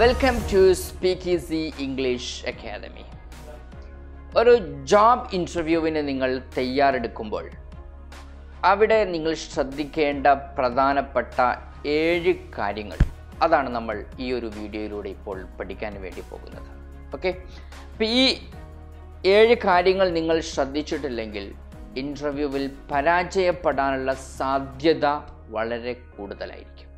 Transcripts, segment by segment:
Welcome to speak easy English academy ഒരു job ഇന്റർവ്യൂവിന് നിങ്ങൾ തയ്യാറെടുക്കുമ്പോൾ അവിടെ നിങ്ങൾ ശ്രദ്ധിക്കേണ്ട പ്രധാനപ്പെട്ട ഏഴ് കാര്യങ്ങൾ. അതാണ് നമ്മൾ ഈ ഒരു വീഡിയോയിലൂടെ ഇപ്പോൾ പഠിക്കാൻ വേണ്ടി പോകുന്നത്. ഓക്കെ അപ്പം ഈ ഏഴ് കാര്യങ്ങൾ നിങ്ങൾ ശ്രദ്ധിച്ചിട്ടില്ലെങ്കിൽ ഇന്റർവ്യൂവിൽ പരാജയപ്പെടാനുള്ള സാധ്യത വളരെ കൂടുതലായിരിക്കും.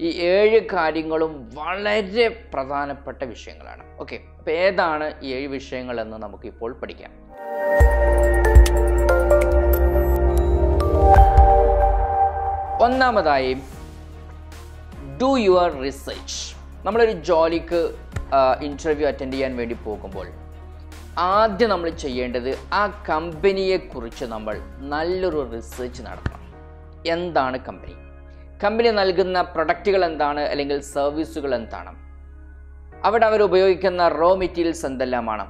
ഈ ഏഴ് കാര്യങ്ങളും വളരെ പ്രധാനപ്പെട്ട വിഷയങ്ങളാണ്. ഓക്കെ അപ്പോൾ ഏതാണ് ഈ ഏഴ് വിഷയങ്ങളെന്ന് നമുക്കിപ്പോൾ പഠിക്കാം. ഒന്നാമതായി ഡു യുവർ റിസർച്ച് നമ്മളൊരു ജോലിക്ക് ഇന്റർവ്യൂ അറ്റൻഡ് ചെയ്യാൻ വേണ്ടി പോകുമ്പോൾ ആദ്യം നമ്മൾ ചെയ്യേണ്ടത് ആ കമ്പനിയെക്കുറിച്ച് നമ്മൾ നല്ലൊരു റിസർച്ച് നടത്തണം. എന്താണ് കമ്പനി കമ്പനി നൽകുന്ന പ്രൊഡക്റ്റുകൾ എന്താണ് അല്ലെങ്കിൽ സർവീസുകൾ എന്താണ്? അവിടെ അവർ ഉപയോഗിക്കുന്ന റോ മെറ്റീരിയൽസ് എന്തെല്ലാമാണ്?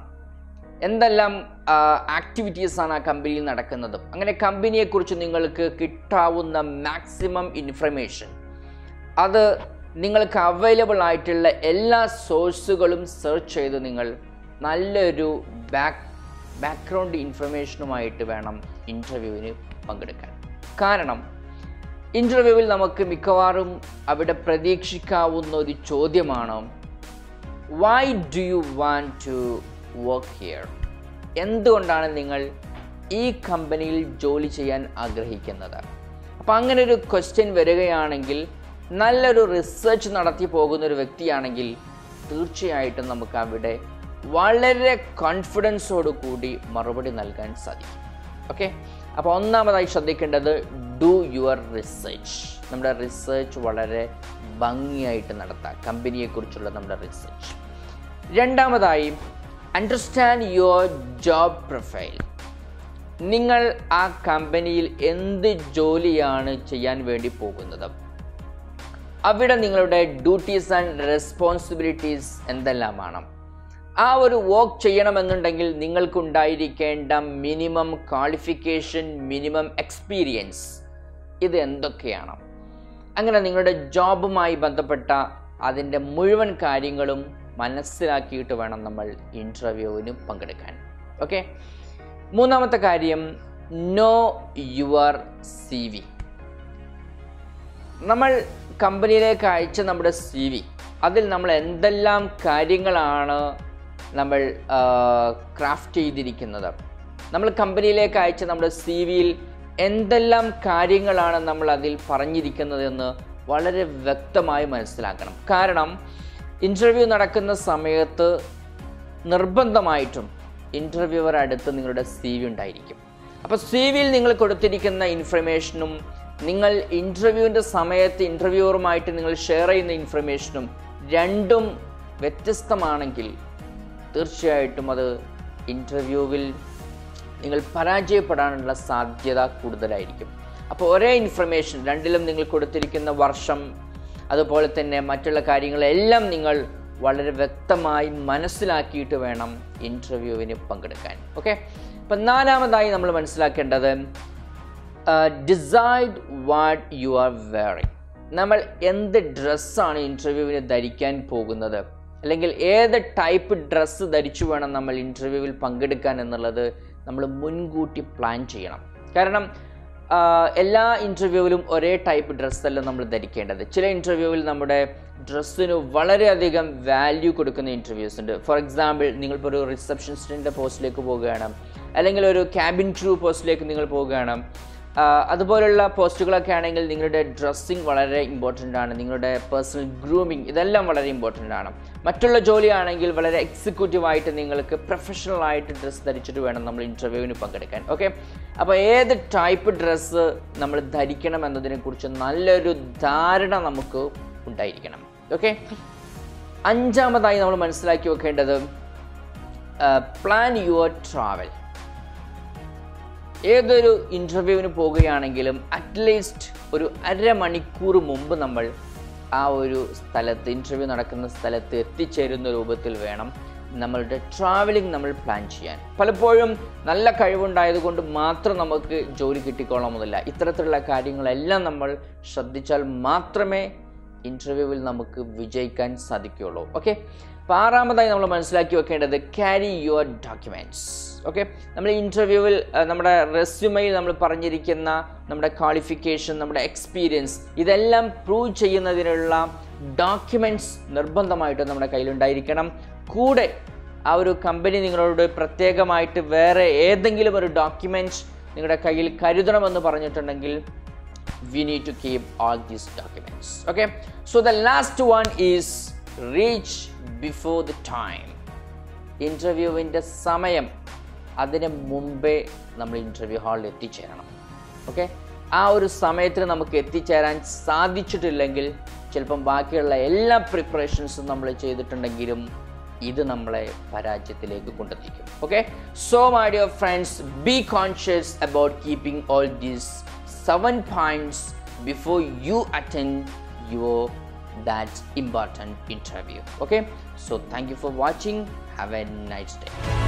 എന്തെല്ലാം ആക്ടിവിറ്റീസാണ് ആ കമ്പനിയിൽ നടക്കുന്നത്? അങ്ങനെ കമ്പനിയെക്കുറിച്ച് നിങ്ങൾക്ക് കിട്ടാവുന്ന മാക്സിമം ഇൻഫർമേഷൻ അത് നിങ്ങൾക്ക് അവൈലബിൾ ആയിട്ടുള്ള എല്ലാ സോഴ്സുകളും സെർച്ച് ചെയ്ത് നിങ്ങൾ നല്ലൊരു ബാക്ക് ബാക്ക്ഗ്രൗണ്ട് ഇൻഫർമേഷനുമായിട്ട് വേണം ഇന്റർവ്യൂവിന് പങ്കെടുക്കാൻ. കാരണം ഇന്റർവ്യൂവിൽ നമുക്ക് മിക്കവാറും അവിടെ പ്രതീക്ഷിക്കാവുന്ന ഒരു ചോദ്യമാണ് why do you want to work here എന്തുകൊണ്ടാണ് നിങ്ങൾ ഈ കമ്പനിയിൽ ജോലി ചെയ്യാൻ ആഗ്രഹിക്കുന്നത്? അപ്പം അങ്ങനെ ഒരു ക്വസ്റ്റ്യൻ വരികയാണെങ്കിൽ നല്ലൊരു റിസർച്ച് നടത്തി പോകുന്ന ഒരു വ്യക്തിയാണെങ്കിൽ തീർച്ചയായിട്ടും നമുക്ക് അവിടെ വളരെ കോൺഫിഡൻസോടു കൂടി മറുപടി നൽകാൻ സാധിക്കും. ഓക്കെ അപ്പോൾ ഒന്നാമതായി ശ്രദ്ധിക്കേണ്ടത് ഡു യുവർ റിസർച്ച് നമ്മുടെ റിസർച്ച് വളരെ ഭംഗിയായിട്ട് നടത്താം. കമ്പനിയെക്കുറിച്ചുള്ള നമ്മുടെ റിസർച്ച് രണ്ടാമതായി അണ്ടർസ്റ്റാൻഡ് യുവർ ജോബ് പ്രൊഫൈൽ നിങ്ങൾ ആ കമ്പനിയിൽ എന്ത് ജോലിയാണ് ചെയ്യാൻ വേണ്ടി പോകുന്നത്? അവിടെ നിങ്ങളുടെ ഡ്യൂട്ടീസ് ആൻഡ് റെസ്പോൺസിബിലിറ്റീസ് എന്തെല്ലാമാണ് ആ ഒരു വർക്ക് ചെയ്യണമെന്നുണ്ടെങ്കിൽ നിങ്ങൾക്കുണ്ടായിരിക്കേണ്ട മിനിമം ക്വാളിഫിക്കേഷൻ മിനിമം എക്സ്പീരിയൻസ് ഇത് എന്തൊക്കെയാണ്? അങ്ങനെ നിങ്ങളുടെ ജോബുമായി ബന്ധപ്പെട്ട അതിന്റെ മുഴുവൻ കാര്യങ്ങളും മനസ്സിലാക്കിയിട്ട് വേണം നമ്മൾ ഇന്റർവ്യൂവിന് പങ്കെടുക്കാൻ. ഓക്കെ? മൂന്നാമത്തെ കാര്യം നോ യുവർ സി വി നമ്മൾ കമ്പനിയിലേക്ക് അയച്ച നമ്മുടെ സി വി അതിൽ നമ്മൾ എന്തെല്ലാം കാര്യങ്ങളാണ് നമ്മൾ ക്രാഫ്റ്റ് ചെയ്തിരിക്കുന്നത്? നമ്മൾ കമ്പനിയിലേക്ക് അയച്ച നമ്മുടെ സി വിയിൽ എന്തെല്ലാം കാര്യങ്ങളാണ് നമ്മൾ അതിൽ പറഞ്ഞിരിക്കുന്നതെന്ന് വളരെ വ്യക്തമായി മനസ്സിലാക്കണം. കാരണം ഇന്റർവ്യൂ നടക്കുന്ന സമയത്ത് നിർബന്ധമായിട്ടും ഇന്റർവ്യൂവർ അടുത്ത് നിങ്ങളുടെ സി വി ഉണ്ടായിരിക്കും. അപ്പോൾ സി വിയിൽ നിങ്ങൾ കൊടുത്തിരിക്കുന്ന ഇൻഫർമേഷനും നിങ്ങൾ ഇന്റർവ്യൂവിന്റെ സമയത്ത് ഇന്റർവ്യൂവറുമായിട്ട് നിങ്ങൾ ഷെയർ ചെയ്യുന്ന ഇൻഫർമേഷനും രണ്ടും വ്യത്യസ്തമാണെങ്കിൽ തീർച്ചയായിട്ടും അത് ഇന്റർവ്യൂവിൽ നിങ്ങൾ പരാജയപ്പെടാനുള്ള സാധ്യത കൂടുതലായിരിക്കും. അപ്പോൾ ഒരേ ഇൻഫർമേഷൻ രണ്ടിലും നിങ്ങൾ കൊടുത്തിരിക്കുന്ന വർഷം അതുപോലെ തന്നെ മറ്റുള്ള കാര്യങ്ങളെല്ലാം നിങ്ങൾ വളരെ വ്യക്തമായി മനസ്സിലാക്കിയിട്ട് വേണം ഇന്റർവ്യൂവിന് പങ്കെടുക്കാൻ. ഓക്കെ അപ്പം നാലാമതായി നമ്മൾ മനസ്സിലാക്കേണ്ടത് decide what you are wearing നമ്മൾ എന്ത് ഡ്രസ്സാണ് ഇന്റർവ്യൂവിന് ധരിക്കാൻ പോകുന്നത്? അല്ലെങ്കിൽ ഏത് ടൈപ്പ് ഡ്രസ്സ് ധരിച്ചു വേണം നമ്മൾ ഇന്റർവ്യൂവിൽ പങ്കെടുക്കാൻ എന്നുള്ളത് നമ്മൾ മുൻകൂട്ടി പ്ലാൻ ചെയ്യണം. കാരണം എല്ലാ ഇന്റർവ്യൂവിലും ഒരേ ടൈപ്പ് ഡ്രസ്സല്ല നമ്മൾ ധരിക്കേണ്ടത്. ചില ഇന്റർവ്യൂവിൽ നമ്മുടെ ഡ്രസ്സിന് വളരെയധികം വാല്യൂ കൊടുക്കുന്ന ഇന്റർവ്യൂസ് ഉണ്ട്. ഫോർ എക്സാമ്പിൾ നിങ്ങളിപ്പോൾ ഒരു റിസപ്ഷനിസ്റ്റിന്റെ പോസ്റ്റിലേക്ക് പോവുകയാണ്. അല്ലെങ്കിൽ ഒരു ക്യാബിൻ ക്രൂ പോസ്റ്റിലേക്ക് നിങ്ങൾ പോവുകയാണ്. അതുപോലുള്ള പോസ്റ്റുകളൊക്കെ ആണെങ്കിൽ നിങ്ങളുടെ ഡ്രസ്സിങ് വളരെ ഇമ്പോർട്ടന്റ് ആണ്. നിങ്ങളുടെ പേഴ്സണൽ ഗ്രൂമിങ് ഇതെല്ലാം വളരെ ഇമ്പോർട്ടന്റ് ആണ്. മറ്റുള്ള ജോലിയാണെങ്കിൽ വളരെ എക്സിക്യൂട്ടീവ് ആയിട്ട് നിങ്ങൾക്ക് പ്രൊഫഷണൽ ആയിട്ട് ഡ്രസ്സ് ധരിച്ചിട്ട് വേണം നമ്മൾ ഇന്റർവ്യൂവിന് പങ്കെടുക്കാൻ. ഓക്കെ അപ്പോൾ ഏത് ടൈപ്പ് ഡ്രസ്സ് നമ്മൾ ധരിക്കണം എന്നതിനെക്കുറിച്ച് നല്ലൊരു ധാരണ നമുക്ക് ഉണ്ടായിരിക്കണം. ഓക്കെ അഞ്ചാമതായി നമ്മൾ മനസ്സിലാക്കി വെക്കേണ്ടത് പ്ലാൻ യുവർ ട്രാവൽ ഏതൊരു ഇന്റർവ്യൂവിന് പോകുകയാണെങ്കിലും അറ്റ്ലീസ്റ്റ് ഒരു അരമണിക്കൂർ മുമ്പ് നമ്മൾ ആ ഒരു സ്ഥലത്ത് ഇന്റർവ്യൂ നടക്കുന്ന സ്ഥലത്ത് എത്തിച്ചേരുന്ന രൂപത്തിൽ വേണം നമ്മളുടെ ട്രാവലിംഗ് നമ്മൾ പ്ലാൻ ചെയ്യാൻ. പലപ്പോഴും നല്ല കഴിവുണ്ടായതുകൊണ്ട് മാത്രം നമുക്ക് ജോലി കിട്ടിക്കോളണമെന്നില്ല ഇത്തരത്തിലുള്ള കാര്യങ്ങളെല്ലാം നമ്മൾ ശ്രദ്ധിച്ചാൽ മാത്രമേ ഇന്റർവ്യൂവിൽ നമുക്ക് വിജയിക്കാൻ സാധിക്കുകയുള്ളൂ. ഓക്കെ അപ്പോൾ ആറാമതായി നമ്മൾ മനസ്സിലാക്കി വെക്കേണ്ടത് ക്യാരി യുവർ ഡോക്യുമെന്റ്സ് ഓക്കെ നമ്മൾ ഇന്റർവ്യൂവിൽ നമ്മുടെ റെസ്യൂമയിൽ നമ്മൾ പറഞ്ഞിരിക്കുന്ന നമ്മുടെ ക്വാളിഫിക്കേഷൻ നമ്മുടെ എക്സ്പീരിയൻസ് ഇതെല്ലാം പ്രൂവ് ചെയ്യുന്നതിനുള്ള ഡോക്യുമെന്റ്സ് നിർബന്ധമായിട്ട് നമ്മുടെ കയ്യിലുണ്ടായിരിക്കണം. കൂടെ ആ ഒരു കമ്പനി നിങ്ങളോട് പ്രത്യേകമായിട്ട് വേറെ ഏതെങ്കിലും ഒരു ഡോക്യുമെന്റ് നിങ്ങളുടെ കയ്യിൽ കരുതണമെന്ന് പറഞ്ഞിട്ടുണ്ടെങ്കിൽ we need to keep all these documents okay? So the last one is reach before the time. ഇന്റർവ്യൂവിന്റെ സമയം അതിന് മുമ്പേ നമ്മൾ ഇന്റർവ്യൂ ഹാളിൽ എത്തിച്ചേരണം ഓക്കെ ആ ഒരു സമയത്തിന് നമുക്ക് എത്തിച്ചേരാൻ സാധിച്ചിട്ടില്ലെങ്കിൽ ചിലപ്പം ബാക്കിയുള്ള എല്ലാ പ്രിപ്പറേഷൻസും നമ്മൾ ചെയ്തിട്ടുണ്ടെങ്കിലും ഇത് നമ്മളെ പരാജയത്തിലേക്ക് കൊണ്ടെത്തിക്കും okay so my dear friends be conscious about keeping all these seven points before you attend your that important interview. Okay? So thank you for watching. Have a nice day